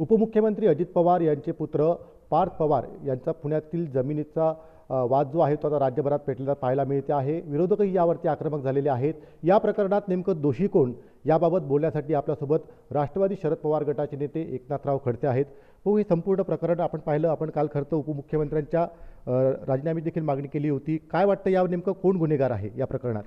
उपमुख्यमंत्री अजित पवार यांचे पुत्र पार्थ पवार यांचा पुण्यातील जमिनीचा वाद जो आहे तो आता राज्यभरात पेटलेला पाहायला मिळते आहे. विरोधकही यावरती आक्रमक झालेले आहेत. या प्रकरणात नेमकं दोषी कोण? याबाबत बोलण्यासाठी आपल्यासोबत राष्ट्रवादी शरद पवार गटाचे नेते एकनाथराव खडसे आहेत. हो हे संपूर्ण प्रकरण. आपण पाहिलं आपण काल खरं उपमुख्यमंत्र्यांच्या राजीनामे राजीनामी देखील मागणी केली होती. काय वाटतं या नेमकं कोण गुन्हेगार आहे या प्रकरणात?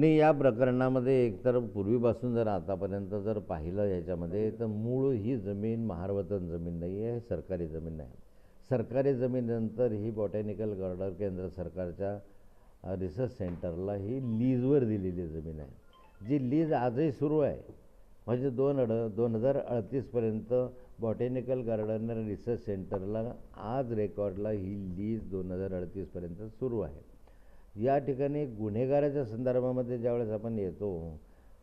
नाही या प्रकरणामध्ये एकतर पूर्वीपासून जर आतापर्यंत जर पाहिलं याच्यामध्ये तर मूळ ही जमीन महारवतन जमीन नाही आहे सरकारी जमीन नाही. सरकारी जमिनीनंतर ही बॉटॅनिकल गार्डन केंद्र सरकारच्या रिसर्च सेंटरला ही लीजवर दिलेली जमीन आहे. जी लीज आजही सुरू आहे. म्हणजे दोन अड दोन हजार अडतीसपर्यंत बॉटॅनिकल गार्डन रिसर्च सेंटरला आज रेकॉर्डला ही लीज दोन हजार अडतीसपर्यंत सुरू आहे. या ठिकाणी गुन्हेगाराच्या संदर्भामध्ये ज्यावेळेस आपण येतो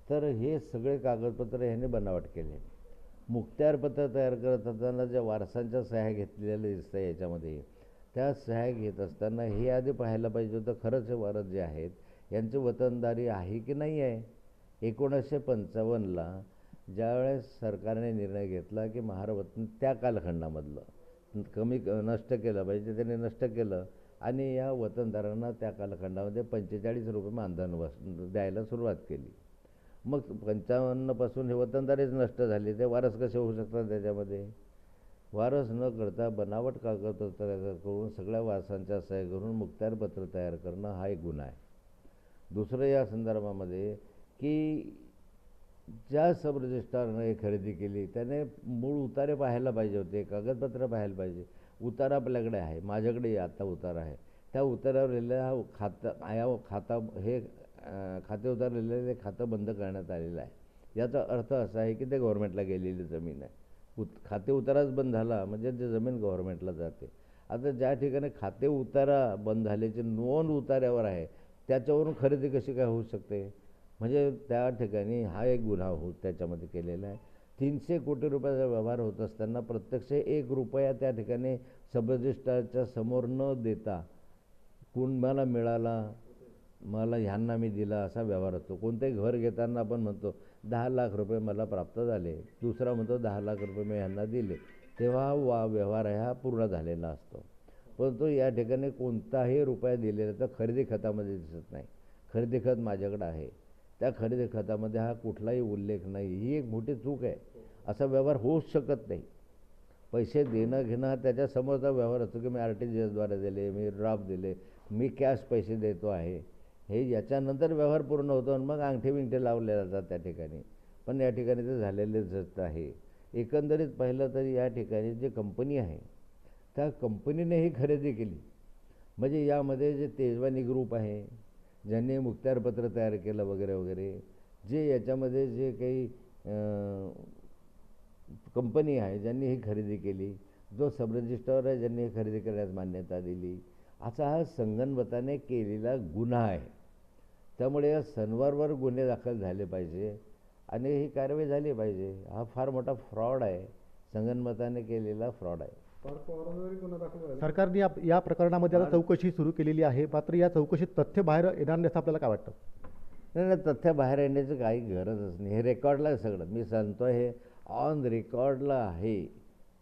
तर हे सगळे कागदपत्र ह्याने बनावट केले. मुक्त्यारपत्र तयार करत असताना ज्या वारसांच्या सह्या घेतलेल्या दिसतं याच्यामध्ये त्या सह्या घेत असताना हे आधी पाहायला पाहिजे होतं खरंच हे वारस जे आहेत यांची वतनदारी आहे की नाही आहे? एकोणीसशे पंचावन्नला ज्यावेळेस सरकारने निर्णय घेतला की महारवतन त्या कालखंडामधलं कमी क- नष्ट केलं पाहिजे त्याने नष्ट केलं आणि या वतनदारांना त्या कालखंडामध्ये पंचेचाळीस रुपये मानधन वस द्यायला सुरुवात केली. मग पंचावन्नपासून हे वतनदारीच नष्ट झाले. ते वारस कसे होऊ शकतात त्याच्यामध्ये? वारस न करता बनावट कागदपत्र तयार करून सगळ्या वारसांच्या सह्या करून मुक्त्यारपत्र तयार करणं हा एक गुन्हा आहे. दुसरं या संदर्भामध्ये की ज्या सबरजिस्ट्रारने खरेदी केली त्याने मूळ उतारे पाहायला पाहिजे होते कागदपत्र पाहायला पाहिजे. उतारा आपल्याकडे आहे माझ्याकडे आता उतारा आहे. त्या उतारावर लिहिलेलं हा खातं या खाता हे खाते उतार लिहिलेलं हे खातं बंद करण्यात आलेलं आहे. याचा अर्थ असा आहे की ते गव्हर्नमेंटला गेलेली जमीन आहे. उत खाते उताराच बंद झाला म्हणजे ते जमीन गव्हर्नमेंटला जाते. आता ज्या ठिकाणी खाते उतारा बंद झाल्याची नोंद उतार्यावर आहे त्याच्यावरून खरेदी कशी काय होऊ शकते? म्हणजे त्या ठिकाणी हा एक गुन्हा हो त्याच्यामध्ये केलेला आहे. तीनशे कोटी रुपयाचा व्यवहार होत असताना प्रत्यक्ष एक रुपया त्या ठिकाणी सब रजिस्ट्रारच्या समोर न देता कुणाला मिळाला मला ह्यांना मी दिला असा व्यवहार असतो. कोणतेही घर घेताना आपण म्हणतो दहा लाख रुपये मला प्राप्त झाले दुसरा म्हणतो दहा लाख रुपये मी ह्यांना दिले. तेव्हा वा व्यवहार हा पूर्ण झालेला असतो. परंतु या ठिकाणी कोणताही रुपया दिलेला तर खरेदी खतामध्ये दिसत नाही. खरेदी खत माझ्याकडं आहे. त्या खरेदी खतामध्ये हा कुठलाही उल्लेख नाही. ही एक मोठी चूक आहे. असा व्यवहार होऊच शकत नाही. पैसे देणं घेणं हा त्याच्यासमोरचा व्यवहार असतो की मी आर टी जी एसद्वारे दिले मी ड्राफ्ट दिले मी कॅश पैसे देतो आहे. हे याच्यानंतर व्यवहार पूर्ण होतो आणि मग अंगठे बिंगठे लावले जातात त्या ठिकाणी. पण या ठिकाणी ते झालेलेच आहे. एकंदरीत पाहिलं तर या ठिकाणी जे कंपनी आहे त्या कंपनीने ही खरेदी केली. म्हणजे यामध्ये जे तेजवानी ग्रुप आहे ज्यांनी मुखत्यारपत्र तयार केलं वगैरे वगैरे जे याच्यामध्ये जे काही कंपनी आहे ज्यांनी ही खरेदी केली जो सब रजिस्ट्रार आहे ज्यांनी ही खरेदी करण्यास मान्यता दिली असा हा संगनमताने केलेला गुन्हा आहे. त्यामुळे या सणवारवर गुन्हे दाखल झाले पाहिजे आणि ही कारवाई झाली पाहिजे. हा फार मोठा फ्रॉड आहे. संगनमताने केलेला फ्रॉड आहे. सरकारने या या प्रकरणामध्ये आता चौकशी सुरू केलेली आहे. मात्र या चौकशीत तथ्य बाहेर येणार नाही असं आपल्याला काय वाटतं? नाही नाही तथ्य बाहेर येण्याची काही गरजच नाही. हे रेकॉर्डला आहे सगळं. मी सांगतो हे ऑन रेकॉर्डला आहे.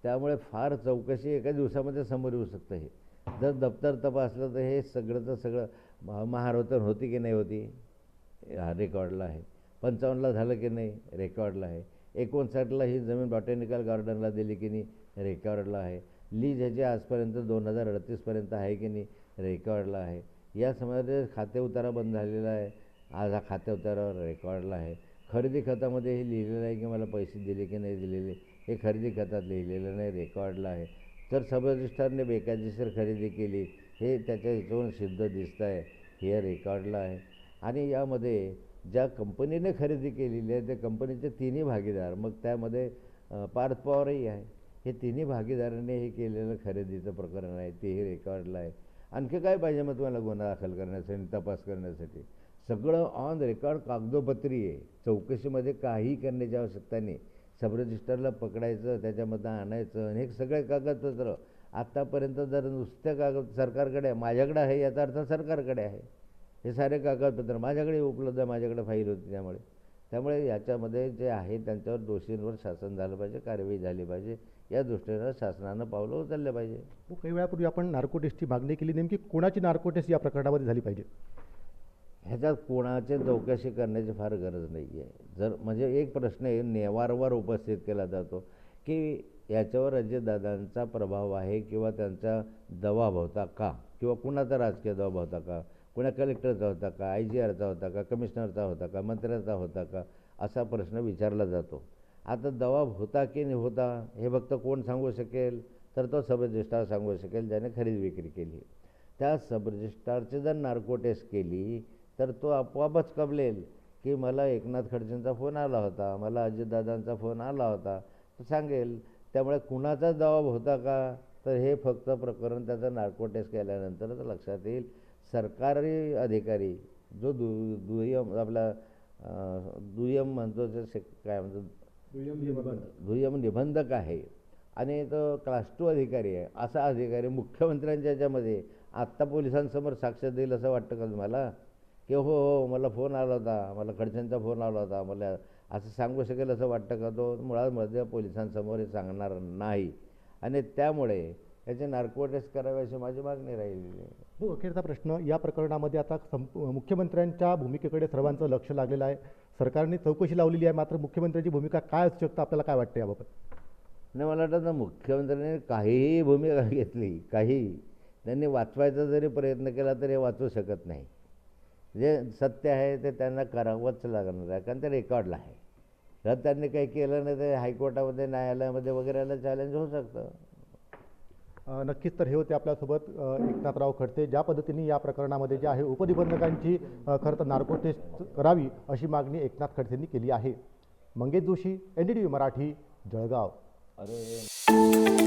त्यामुळे फार चौकशी एका दिवसामध्ये समोर येऊ शकतं हे. जर दप्तर तपासलं तर हे सगळंचं सगळं महा- होती की नाही होती? हा रेकॉर्डला आहे. पंचावन्नला झालं की नाही? रेकॉर्डला आहे. एकोणसाठला ही जमीन बॉटॅनिकल गार्डनला दिली की नाही? रेकॉर्डला आहे. लीज ह्याची आजपर्यंत दोन हजार अडतीसपर्यंत आहे की नाही रेकॉर्डला आहे. या समाजात खाते उतारा बंद झालेला आहे. आज हा खाते उतारावर रेकॉर्डला आहे. खरेदी खतामध्ये हे लिहिलेलं आहे की मला पैसे दिले की नाही दिलेले हे खरेदी खतात लिहिलेलं नाही रेकॉर्डला आहे. तर सब रजिस्ट्रारने बेकायदेशीर खरेदी केली हे त्याच्या ह्याच्यावरून सिद्ध दिसतं आहे. हे रेकॉर्डला आहे. आणि यामध्ये ज्या कंपनीने खरेदी केलेली आहे त्या कंपनीचे तिन्ही भागीदार मग त्यामध्ये पार्थ पवारही आहे. हे तिन्ही भागीदारांनी हे केलेलं खरेदीचं प्रकरण आहे तेही रेकॉर्डला आहे. आणखी काय पाहिजे मग तुम्हाला गुन्हा दाखल करण्यासाठी तपास करण्यासाठी? सगळं ऑन रेकॉर्ड कागदोपत्री आहे. चौकशीमध्ये काही करण्याची आवश्यकता नाही. सब रजिस्टरला पकडायचं त्याच्यामध्ये आणायचं आणि हे सगळे कागदपत्र आत्तापर्यंत जर नुसत्या कागद सरकारकडे आहे माझ्याकडे आहे याचा अर्थ सरकारकडे आहे. हे सारे कागदपत्र माझ्याकडे उपलब्ध आहे माझ्याकडे फाईल होती त्यामुळे. त्यामुळे याच्यामध्ये जे आहे त्यांच्यावर दोषींवर शासन झालं पाहिजे कारवाई झाली पाहिजे. या दृष्टीनं शासनानं पावलं उचलले पाहिजे. हो, काही वेळापूर्वी आपण नार्को टेस्टची मागणी केली नेमकी कोणाची नार्को टेस्ट या प्रकरणामध्ये झाली पाहिजे? ह्याच्यात कोणाची चौकशी करण्याची फार गरज नाही आहे जर म्हणजे एक प्रश्न आहे ने वारंवार उपस्थित केला जातो की याच्यावर अजितदादांचा प्रभाव आहे किंवा त्यांचा दबाव होता का? किंवा कुणाचा राजकीय दबाव होता का? कुणा कलेक्टरचा होता का? आय जी आरचा होता का? कमिशनरचा होता का? मंत्र्याचा होता का? असा प्रश्न विचारला जातो. आता दबाव होता की नाही होता हे फक्त कोण सांगू शकेल? तर तो सब रजिस्ट्रार सांगू शकेल ज्याने खरेदी विक्री केली. त्या सब रजिस्ट्रारची जर नार्को टेस्ट केली तर तो आपोआपच कबलेल की मला एकनाथ खडसेंचा फोन आला होता मला अजितदादांचा फोन आला होता. तो सांगेल त्यामुळे कुणाचा जबाब होता का? तर हे फक्त प्रकरण त्याचं नार्को टेस्ट केल्यानंतरच लक्षात येईल. सरकारी अधिकारी जो दु दुय्यम आपला दुय्यम म्हणतो जे काय म्हणतो दुय्यम निबंधक. आहे. आणि तो क्लास टू अधिकारी आहे. असा अधिकारी मुख्यमंत्र्यांच्या याच्यामध्ये. आत्ता पोलिसांसमोर साक्ष देईल असं वाटतं का तुम्हाला? की हो हो मला फोन आला होता. मला खडसेंचा फोन आला होता. मला असं सांगू शकेल असं वाटतं का? तो मुळात मध्ये पोलिसांसमोर हे सांगणार नाही. आणि त्यामुळे याचे नार्को टेस्ट करावे अशी माझी मागणी राहिलेली आहे. हो अखेरचा प्रश्न. या प्रकरणामध्ये आता संप मुख्यमंत्र्यांच्या भूमिकेकडे सर्वांचं लक्ष लागलेलं आहे. सरकारने चौकशी लावलेली आहे. मात्र मुख्यमंत्र्यांची भूमिका काय असू शकतं आपल्याला काय वाटतं याबाबत? नाही मला वाटतं ना मुख्यमंत्र्यांनी काहीही भूमिका घेतली काही त्यांनी वाचवायचा जरी प्रयत्न केला तरी हे वाचू शकत नाही. जे सत्य आहे ते त्यांना करावंच लागणार आहे कारण ते रेकॉर्डला आहे. जर त्यांनी काही केलं नाही तर हायकोर्टामध्ये न्यायालयामध्ये वगैरेला चॅलेंज होऊ शकतं. नक्कीच तर हे होते आपल्यासोबत एकनाथराव खडसे ज्या पद्धतीने या प्रकरणामध्ये जे आहे उपनिबंधकांची खरं तर नार्को टेस्ट करावी अशी मागणी एकनाथ खडसेंनी केली आहे. Mangesh Joshi N D T V Marathi Jalgaon. अरे.